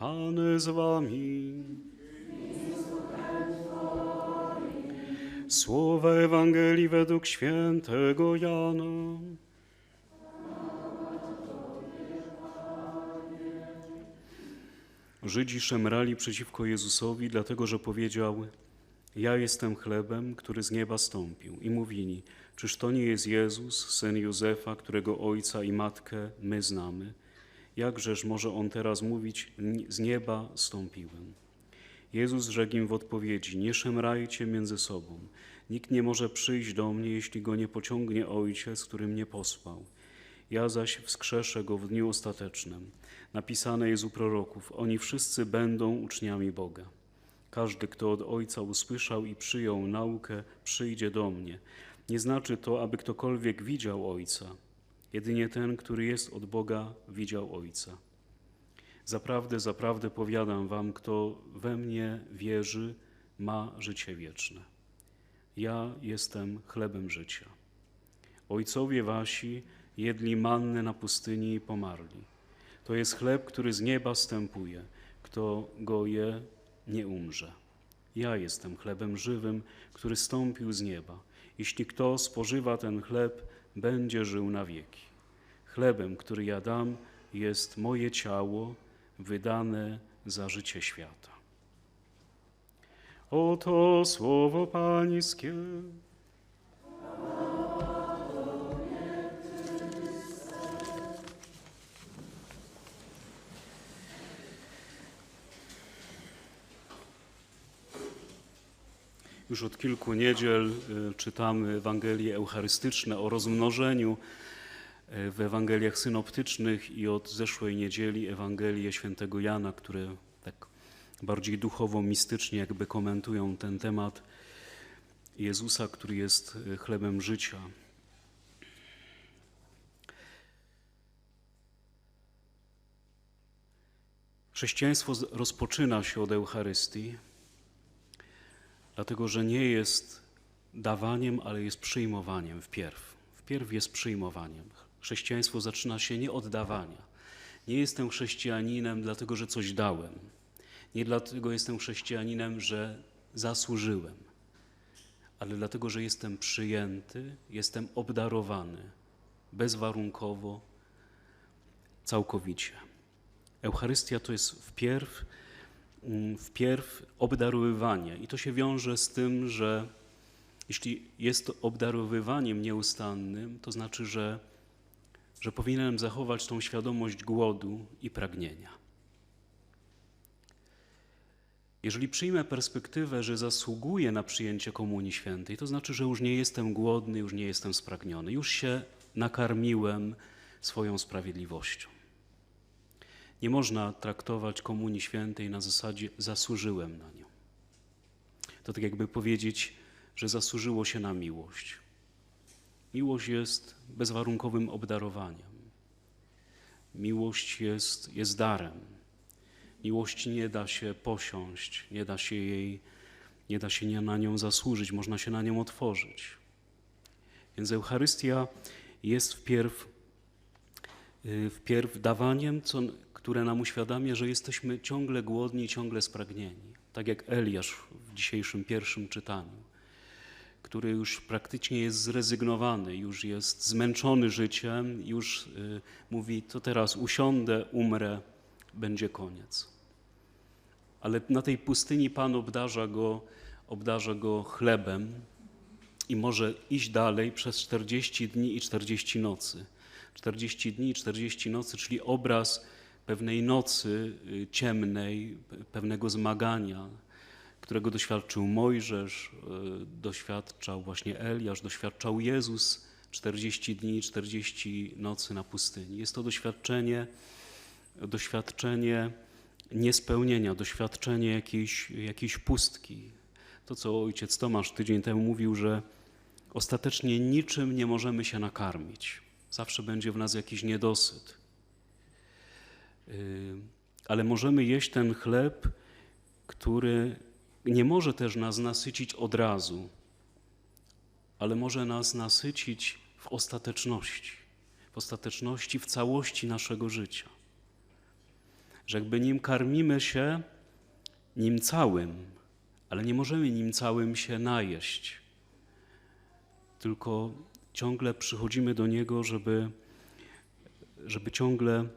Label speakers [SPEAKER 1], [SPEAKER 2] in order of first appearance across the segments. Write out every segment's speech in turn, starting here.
[SPEAKER 1] Pan z wami. Słowa Ewangelii według świętego Jana. Żydzi szemrali przeciwko Jezusowi, dlatego że powiedział: Ja jestem chlebem, który z nieba stąpił. I mówili: Czyż to nie jest Jezus, syn Józefa, którego ojca i matkę my znamy? Jakżeż może on teraz mówić: Z nieba stąpiłem? Jezus rzekł im w odpowiedzi: Nie szemrajcie między sobą. Nikt nie może przyjść do mnie, jeśli go nie pociągnie Ojciec, który mnie posłał. Ja zaś wskrzeszę go w dniu ostatecznym. Napisane jest u proroków: Oni wszyscy będą uczniami Boga. Każdy, kto od Ojca usłyszał i przyjął naukę, przyjdzie do mnie. Nie znaczy to, aby ktokolwiek widział Ojca. Jedynie ten, który jest od Boga, widział Ojca. Zaprawdę, zaprawdę powiadam wam, kto we mnie wierzy, ma życie wieczne. Ja jestem chlebem życia. Ojcowie wasi jedli mannę na pustyni i pomarli. To jest chleb, który z nieba stępuje. Kto go je, nie umrze. Ja jestem chlebem żywym, który stąpił z nieba. Jeśli kto spożywa ten chleb, będzie żył na wieki. Chlebem, który ja dam, jest moje ciało, wydane za życie świata. Oto słowo Pańskie. Już od kilku niedziel y, czytamy Ewangelie Eucharystyczne o rozmnożeniu y, w Ewangeliach synoptycznych i od zeszłej niedzieli Ewangelie świętego Jana, które tak bardziej duchowo, mistycznie jakby komentują ten temat Jezusa, który jest y, chlebem życia. Chrześcijaństwo rozpoczyna się od Eucharystii, dlatego że nie jest dawaniem, ale jest przyjmowaniem wpierw. Wpierw jest przyjmowaniem. Chrześcijaństwo zaczyna się nie od dawania. Nie jestem chrześcijaninem, dlatego że coś dałem. Nie dlatego jestem chrześcijaninem, że zasłużyłem, ale dlatego, że jestem przyjęty, jestem obdarowany bezwarunkowo, całkowicie. Eucharystia to jest wpierw, wpierw obdarowywanie i to się wiąże z tym, że jeśli jest to obdarowywaniem nieustannym, to znaczy, że, że powinienem zachować tą świadomość głodu i pragnienia. Jeżeli przyjmę perspektywę, że zasługuję na przyjęcie Komunii Świętej, to znaczy, że już nie jestem głodny, już nie jestem spragniony, już się nakarmiłem swoją sprawiedliwością. Nie można traktować Komunii Świętej na zasadzie zasłużyłem na nią. To tak jakby powiedzieć, że zasłużyło się na miłość. Miłość jest bezwarunkowym obdarowaniem. Miłość jest, jest darem. Miłości nie da się posiąść, nie da się jej, nie da się nie na nią zasłużyć, można się na nią otworzyć. Więc Eucharystia jest wpierw, y, wpierw dawaniem, co, które nam uświadamia, że jesteśmy ciągle głodni, ciągle spragnieni. Tak jak Eliasz w dzisiejszym pierwszym czytaniu, który już praktycznie jest zrezygnowany, już jest zmęczony życiem, już y, mówi: To teraz usiądę, umrę, będzie koniec. Ale na tej pustyni Pan obdarza go, obdarza go chlebem i może iść dalej przez 40 dni i 40 nocy. 40 dni i 40 nocy, czyli obraz pewnej nocy y, ciemnej, pe- pewnego zmagania, którego doświadczył Mojżesz, y, doświadczał właśnie Eliasz, doświadczał Jezus 40 dni i 40 nocy na pustyni. Jest to doświadczenie, doświadczenie niespełnienia, doświadczenie jakiejś, jakiejś pustki. To, co ojciec Tomasz tydzień temu mówił, że ostatecznie niczym nie możemy się nakarmić. Zawsze będzie w nas jakiś niedosyt. Ale możemy jeść ten chleb, który nie może też nas nasycić od razu, ale może nas nasycić w ostateczności, w ostateczności, w całości naszego życia. że jakby nim karmimy się nim całym, ale nie możemy nim całym się najeść. Tylko ciągle przychodzimy do Niego, żeby, żeby ciągle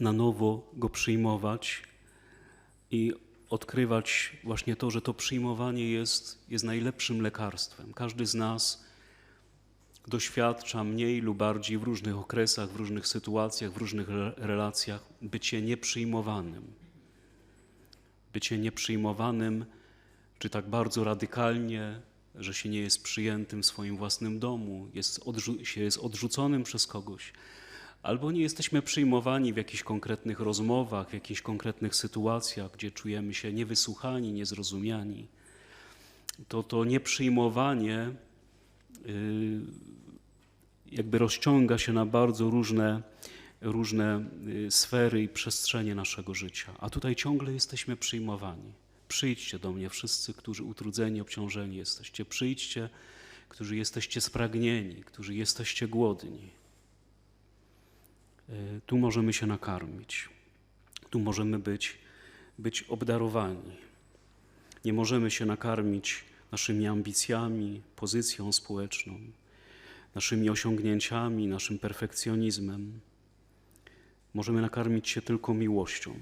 [SPEAKER 1] na nowo Go przyjmować i odkrywać właśnie to, że to przyjmowanie jest, jest najlepszym lekarstwem. Każdy z nas doświadcza mniej lub bardziej w różnych okresach, w różnych sytuacjach, w różnych re- relacjach bycie nieprzyjmowanym. Bycie nieprzyjmowanym, czy tak bardzo radykalnie, że się nie jest przyjętym w swoim własnym domu, jest się jest odrzuconym przez kogoś, albo nie jesteśmy przyjmowani w jakichś konkretnych rozmowach, w jakichś konkretnych sytuacjach, gdzie czujemy się niewysłuchani, niezrozumiani. To to nieprzyjmowanie y, jakby rozciąga się na bardzo różne, różne y, sfery i przestrzenie naszego życia. A tutaj ciągle jesteśmy przyjmowani. Przyjdźcie do mnie wszyscy, którzy utrudzeni, obciążeni jesteście. Przyjdźcie, którzy jesteście spragnieni, którzy jesteście głodni. Y, Tu możemy się nakarmić. Tu możemy być, być obdarowani. Nie możemy się nakarmić naszymi ambicjami, pozycją społeczną, naszymi osiągnięciami, naszym perfekcjonizmem. Możemy nakarmić się tylko miłością.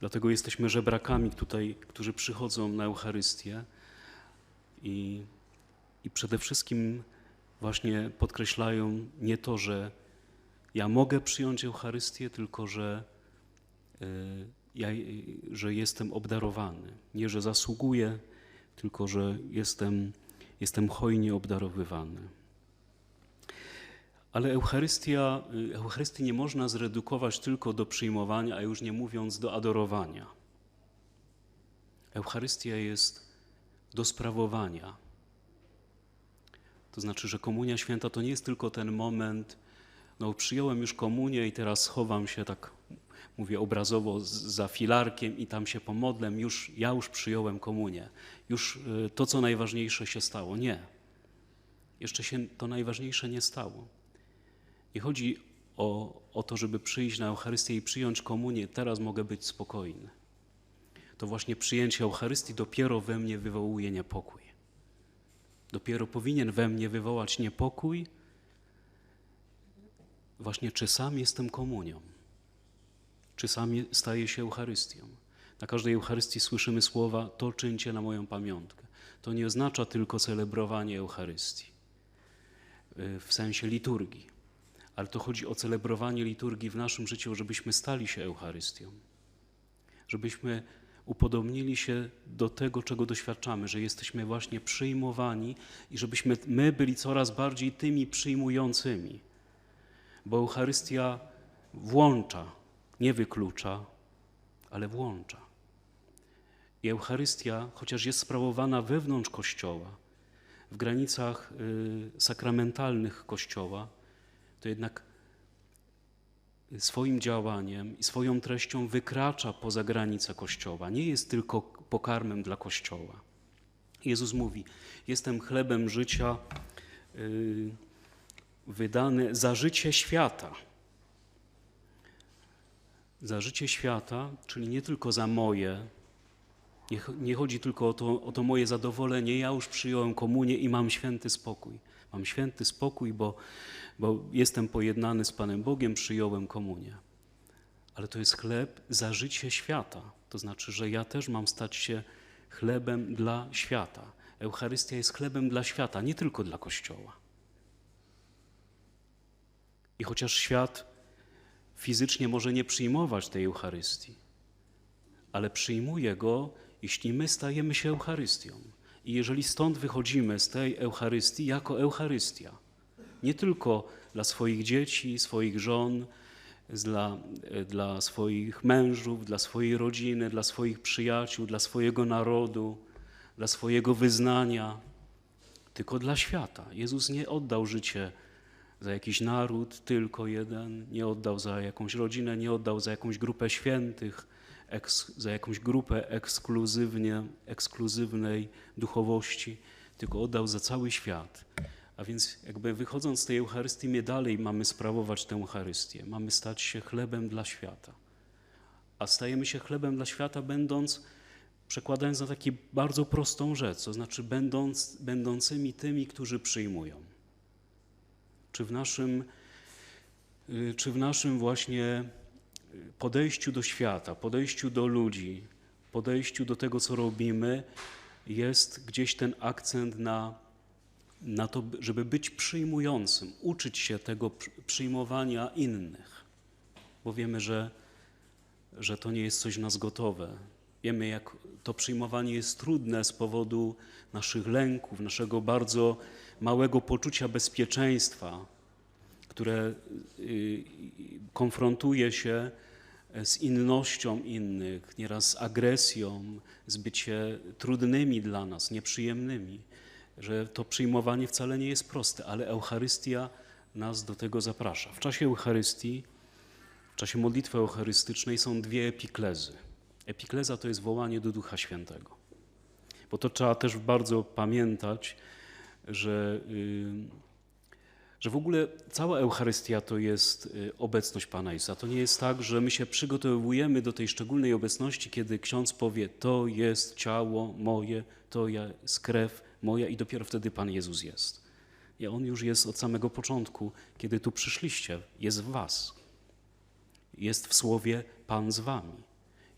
[SPEAKER 1] Dlatego jesteśmy żebrakami tutaj, którzy przychodzą na Eucharystię i, i przede wszystkim właśnie podkreślają nie to, że ja mogę przyjąć Eucharystię, tylko że, y, ja, y, że jestem obdarowany. Nie, że zasługuję, tylko że jestem, jestem hojnie obdarowywany. Ale Eucharystia, y, Eucharystii nie można zredukować tylko do przyjmowania, a już nie mówiąc do adorowania. Eucharystia jest do sprawowania. To znaczy, że Komunia Święta to nie jest tylko ten moment, no przyjąłem już komunię i teraz schowam się tak, mówię obrazowo, za filarkiem i tam się pomodlę, już, ja już przyjąłem komunię. Już y, to, co najważniejsze się stało. Nie. Jeszcze się to najważniejsze nie stało. Nie chodzi o, o to, żeby przyjść na Eucharystię i przyjąć komunię, teraz mogę być spokojny. To właśnie przyjęcie Eucharystii dopiero we mnie wywołuje niepokój. Dopiero powinien we mnie wywołać niepokój, właśnie czy sam jestem komunią, czy sam staję się Eucharystią. Na każdej Eucharystii słyszymy słowa: To czyńcie na moją pamiątkę. To nie oznacza tylko celebrowanie Eucharystii y, w sensie liturgii, ale to chodzi o celebrowanie liturgii w naszym życiu, żebyśmy stali się Eucharystią, żebyśmy upodobnili się do tego, czego doświadczamy, że jesteśmy właśnie przyjmowani i żebyśmy my byli coraz bardziej tymi przyjmującymi, bo Eucharystia włącza, nie wyklucza, ale włącza. I Eucharystia, chociaż jest sprawowana wewnątrz Kościoła, w granicach y, sakramentalnych Kościoła, to jednak swoim działaniem i swoją treścią wykracza poza granice Kościoła. Nie jest tylko pokarmem dla Kościoła. Jezus mówi: Jestem chlebem życia y, wydany za życie świata. Za życie świata, czyli nie tylko za moje, nie, nie chodzi tylko o to, o to moje zadowolenie. Ja już przyjąłem komunię i mam święty spokój. Mam święty spokój, bo, bo jestem pojednany z Panem Bogiem, przyjąłem komunię. Ale to jest chleb za życie świata. To znaczy, że ja też mam stać się chlebem dla świata. Eucharystia jest chlebem dla świata, nie tylko dla Kościoła. I chociaż świat fizycznie może nie przyjmować tej Eucharystii, ale przyjmuje go, jeśli my stajemy się Eucharystią. I jeżeli stąd wychodzimy z tej Eucharystii jako Eucharystia, nie tylko dla swoich dzieci, swoich żon, dla, dla swoich mężów, dla swojej rodziny, dla swoich przyjaciół, dla swojego narodu, dla swojego wyznania, tylko dla świata. Jezus nie oddał życie za jakiś naród, tylko jeden, nie oddał za jakąś rodzinę, nie oddał za jakąś grupę świętych, eks, za jakąś grupę ekskluzywnie, ekskluzywnej duchowości, tylko oddał za cały świat, A więc jakby wychodząc z tej Eucharystii, my dalej mamy sprawować tę Eucharystię. Mamy stać się chlebem dla świata. A stajemy się chlebem dla świata, będąc, przekładając na taką bardzo prostą rzecz, to znaczy będąc, będącymi tymi, którzy przyjmują. Czy w naszym, y, czy w naszym właśnie podejściu do świata, podejściu do ludzi, podejściu do tego, co robimy, jest gdzieś ten akcent na, na to, żeby być przyjmującym, uczyć się tego przy- przyjmowania innych, bo wiemy, że, że to nie jest coś nas gotowe. Wiemy, jak to przyjmowanie jest trudne z powodu naszych lęków, naszego bardzo małego poczucia bezpieczeństwa, które y, konfrontuje się z innością innych, nieraz z agresją, z bycie trudnymi dla nas, nieprzyjemnymi, że to przyjmowanie wcale nie jest proste, ale Eucharystia nas do tego zaprasza. W czasie Eucharystii, w czasie modlitwy eucharystycznej są dwie epiklezy. Epikleza to jest wołanie do Ducha Świętego. Bo to trzeba też bardzo pamiętać, że, y, że w ogóle cała Eucharystia to jest y, obecność Pana Jezusa. To nie jest tak, że my się przygotowujemy do tej szczególnej obecności, kiedy ksiądz powie: To jest ciało moje, to jest krew moja, i dopiero wtedy Pan Jezus jest. I on już jest od samego początku, kiedy tu przyszliście, jest w Was. Jest w słowie Pan z Wami.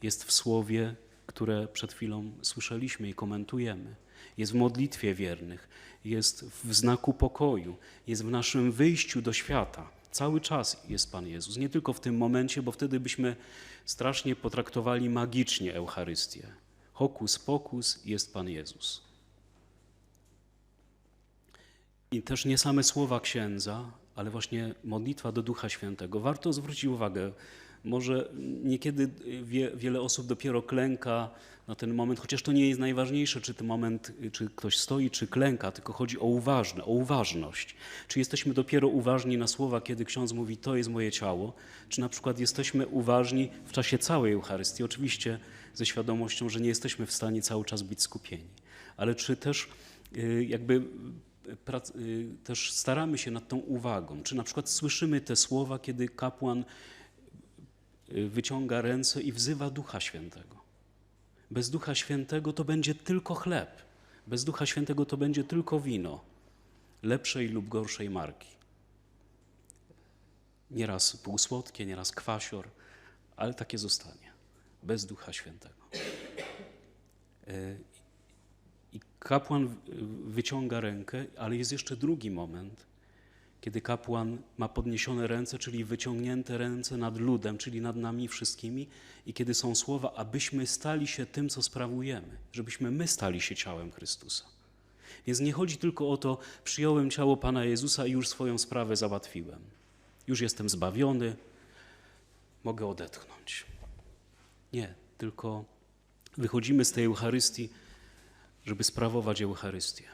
[SPEAKER 1] Jest w słowie, które przed chwilą słyszeliśmy i komentujemy. Jest w modlitwie wiernych, jest w znaku pokoju, jest w naszym wyjściu do świata. Cały czas jest Pan Jezus. Nie tylko w tym momencie, bo wtedy byśmy strasznie potraktowali magicznie Eucharystię. Hokus pokus jest Pan Jezus. I też nie same słowa księdza, ale właśnie modlitwa do Ducha Świętego. Warto zwrócić uwagę, może niekiedy wie, wiele osób dopiero klęka na ten moment, chociaż to nie jest najważniejsze, czy ten moment, czy ktoś stoi, czy klęka, tylko chodzi o uważne, o uważność. Czy jesteśmy dopiero uważni na słowa, kiedy ksiądz mówi, to jest moje ciało, czy na przykład jesteśmy uważni w czasie całej Eucharystii, oczywiście ze świadomością, że nie jesteśmy w stanie cały czas być skupieni. Ale czy też y, jakby też staramy się nad tą uwagą. Czy na przykład słyszymy te słowa, kiedy kapłan y, wyciąga ręce i wzywa Ducha Świętego. Bez Ducha Świętego to będzie tylko chleb. Bez Ducha Świętego to będzie tylko wino lepszej lub gorszej marki. Nieraz półsłodkie, nieraz kwasior, ale takie zostanie. Bez Ducha Świętego. I kapłan wyciąga rękę, ale jest jeszcze drugi moment, kiedy kapłan ma podniesione ręce, czyli wyciągnięte ręce nad ludem, czyli nad nami wszystkimi, i kiedy są słowa, abyśmy stali się tym, co sprawujemy, żebyśmy my stali się ciałem Chrystusa. Więc nie chodzi tylko o to, przyjąłem ciało Pana Jezusa i już swoją sprawę załatwiłem. Już jestem zbawiony, mogę odetchnąć. Nie, tylko wychodzimy z tej Eucharystii żeby sprawować Eucharystię.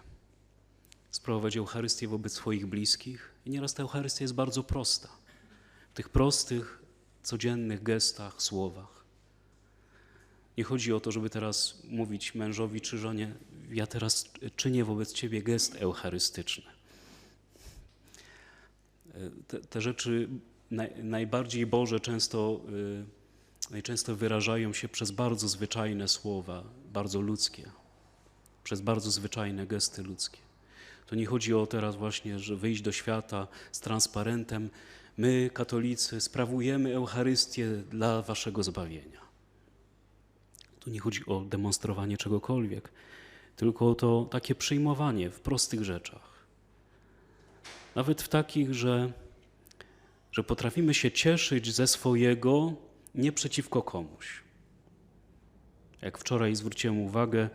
[SPEAKER 1] Sprawować Eucharystię wobec swoich bliskich. I nieraz ta Eucharystia jest bardzo prosta. W tych prostych, codziennych gestach, słowach. Nie chodzi o to, żeby teraz mówić mężowi czy żonie, ja teraz czynię wobec ciebie gest eucharystyczny. Te, te rzeczy naj, najbardziej Boże często, y, najczęsto wyrażają się przez bardzo zwyczajne słowa, bardzo ludzkie przez bardzo zwyczajne gesty ludzkie. To nie chodzi o teraz właśnie, że wyjść do świata z transparentem. My, katolicy, sprawujemy Eucharystię dla waszego zbawienia. Tu nie chodzi o demonstrowanie czegokolwiek, tylko o to takie przyjmowanie w prostych rzeczach. Nawet w takich, że, że potrafimy się cieszyć ze swojego nie przeciwko komuś. Jak wczoraj zwróciłem uwagę,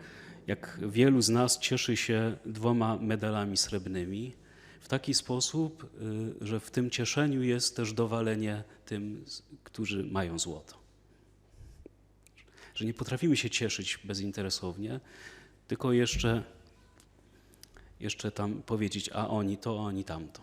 [SPEAKER 1] jak wielu z nas cieszy się dwoma medalami srebrnymi, w taki sposób, y, że w tym cieszeniu jest też dowalenie tym, którzy mają złoto. Że nie potrafimy się cieszyć bezinteresownie, tylko jeszcze, jeszcze tam powiedzieć, a oni to, a oni tamto.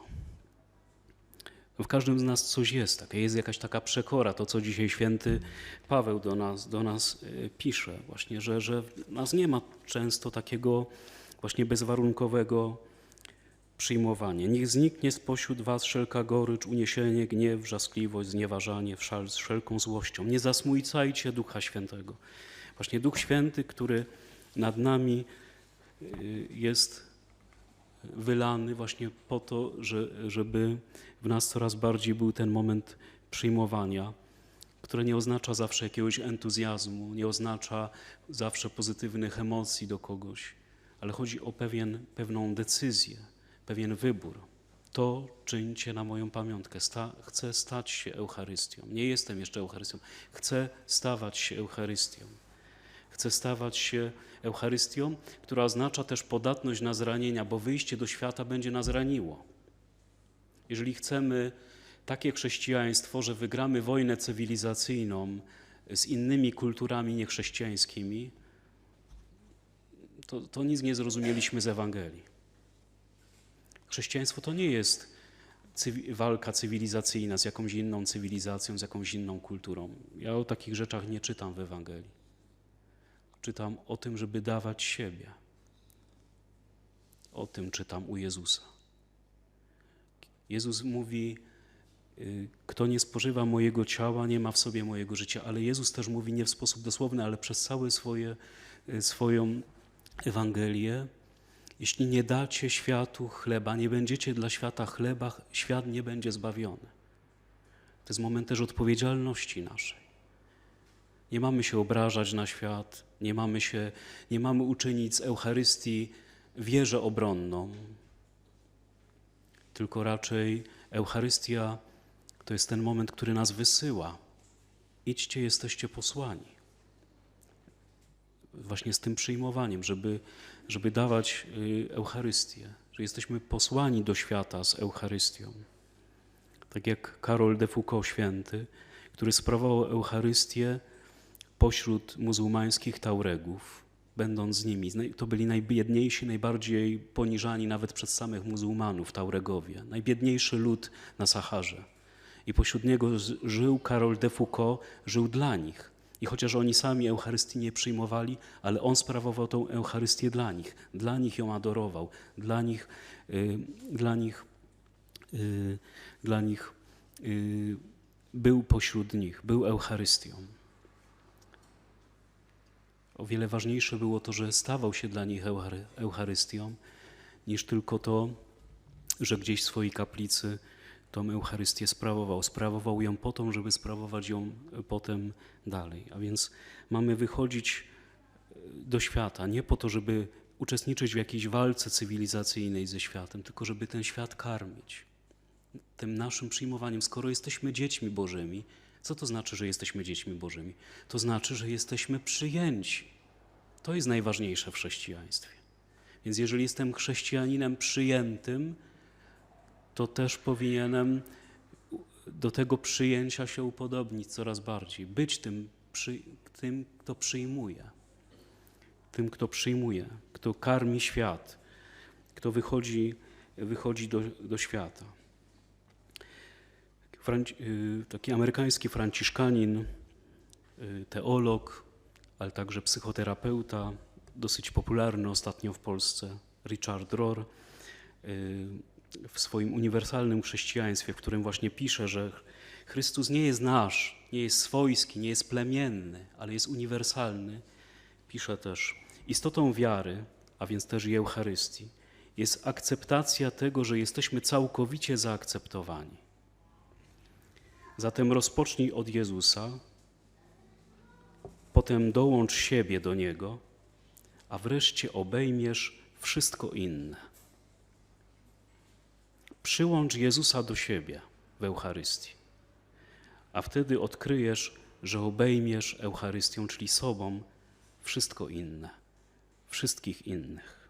[SPEAKER 1] W każdym z nas coś jest takie, jest jakaś taka przekora, to co dzisiaj święty Paweł do nas, do nas y, pisze, właśnie, że, że w nas nie ma często takiego właśnie bezwarunkowego przyjmowanie. Niech zniknie spośród was wszelka gorycz, uniesienie, gniew, wrzaskliwość, znieważanie, wszal, z wszelką złością. Nie zasmucajcie Ducha Świętego. Właśnie Duch Święty, który nad nami y, jest wylany właśnie po to, że, żeby w nas coraz bardziej był ten moment przyjmowania, które nie oznacza zawsze jakiegoś entuzjazmu, nie oznacza zawsze pozytywnych emocji do kogoś, ale chodzi o pewien, pewną decyzję, pewien wybór. To czyńcie na moją pamiątkę. Sta, chcę stać się Eucharystią. Nie jestem jeszcze Eucharystią. Chcę stawać się Eucharystią. Chcę stawać się Eucharystią, która oznacza też podatność na zranienia, bo wyjście do świata będzie nas raniło. Jeżeli chcemy takie chrześcijaństwo, że wygramy wojnę cywilizacyjną z innymi kulturami niechrześcijańskimi, to, to nic nie zrozumieliśmy z Ewangelii. Chrześcijaństwo to nie jest cywi- walka cywilizacyjna z jakąś inną cywilizacją, z jakąś inną kulturą. Ja o takich rzeczach nie czytam w Ewangelii. Czytam o tym, żeby dawać siebie. O tym czytam u Jezusa. Jezus mówi, y, kto nie spożywa mojego ciała, nie ma w sobie mojego życia. Ale Jezus też mówi nie w sposób dosłowny, ale przez całe swoje, y, swoją Ewangelię. Jeśli nie dacie światu chleba, nie będziecie dla świata chleba, świat nie będzie zbawiony. To jest moment też odpowiedzialności naszej. Nie mamy się obrażać na świat, nie mamy, się, nie mamy uczynić z Eucharystii wieżę obronną, tylko raczej Eucharystia to jest ten moment, który nas wysyła. Idźcie, jesteście posłani. Właśnie z tym przyjmowaniem, żeby, żeby dawać y, Eucharystię, że jesteśmy posłani do świata z Eucharystią. Tak jak Karol de Foucault święty, który sprawował Eucharystię pośród muzułmańskich tauregów, będąc z nimi. To byli najbiedniejsi, najbardziej poniżani nawet przez samych muzułmanów, tauregowie. Najbiedniejszy lud na Saharze. I pośród niego żył Karol de Foucault, żył dla nich. I chociaż oni sami Eucharystii nie przyjmowali, ale on sprawował tą Eucharystię dla nich. Dla nich ją adorował. Dla nich, y, dla nich, y, dla nich y, był pośród nich, był Eucharystią. O wiele ważniejsze było to, że stawał się dla nich Euchary- Eucharystią, niż tylko to, że gdzieś w swojej kaplicy tą Eucharystię sprawował. Sprawował ją po to, żeby sprawować ją potem dalej. A więc mamy wychodzić e, do świata nie po to, żeby uczestniczyć w jakiejś walce cywilizacyjnej ze światem, tylko żeby ten świat karmić. Tym naszym przyjmowaniem, skoro jesteśmy dziećmi Bożymi, co to znaczy, że jesteśmy dziećmi Bożymi? To znaczy, że jesteśmy przyjęci. To jest najważniejsze w chrześcijaństwie. Więc jeżeli jestem chrześcijaninem przyjętym, to też powinienem do tego przyjęcia się upodobnić coraz bardziej. Być tym, przy, tym kto przyjmuje. Tym, kto przyjmuje, kto karmi świat, kto wychodzi, wychodzi do, do świata. Y, taki amerykański franciszkanin, y, teolog, ale także psychoterapeuta, dosyć popularny ostatnio w Polsce, Richard Rohr, y, w swoim uniwersalnym chrześcijaństwie, w którym właśnie pisze, że Chrystus nie jest nasz, nie jest swojski, nie jest plemienny, ale jest uniwersalny. Pisze też, istotą wiary, a więc też i Eucharystii, jest akceptacja tego, że jesteśmy całkowicie zaakceptowani. Zatem rozpocznij od Jezusa, potem dołącz siebie do Niego, a wreszcie obejmiesz wszystko inne. Przyłącz Jezusa do siebie w Eucharystii, a wtedy odkryjesz, że obejmiesz Eucharystią, czyli sobą, wszystko inne, wszystkich innych.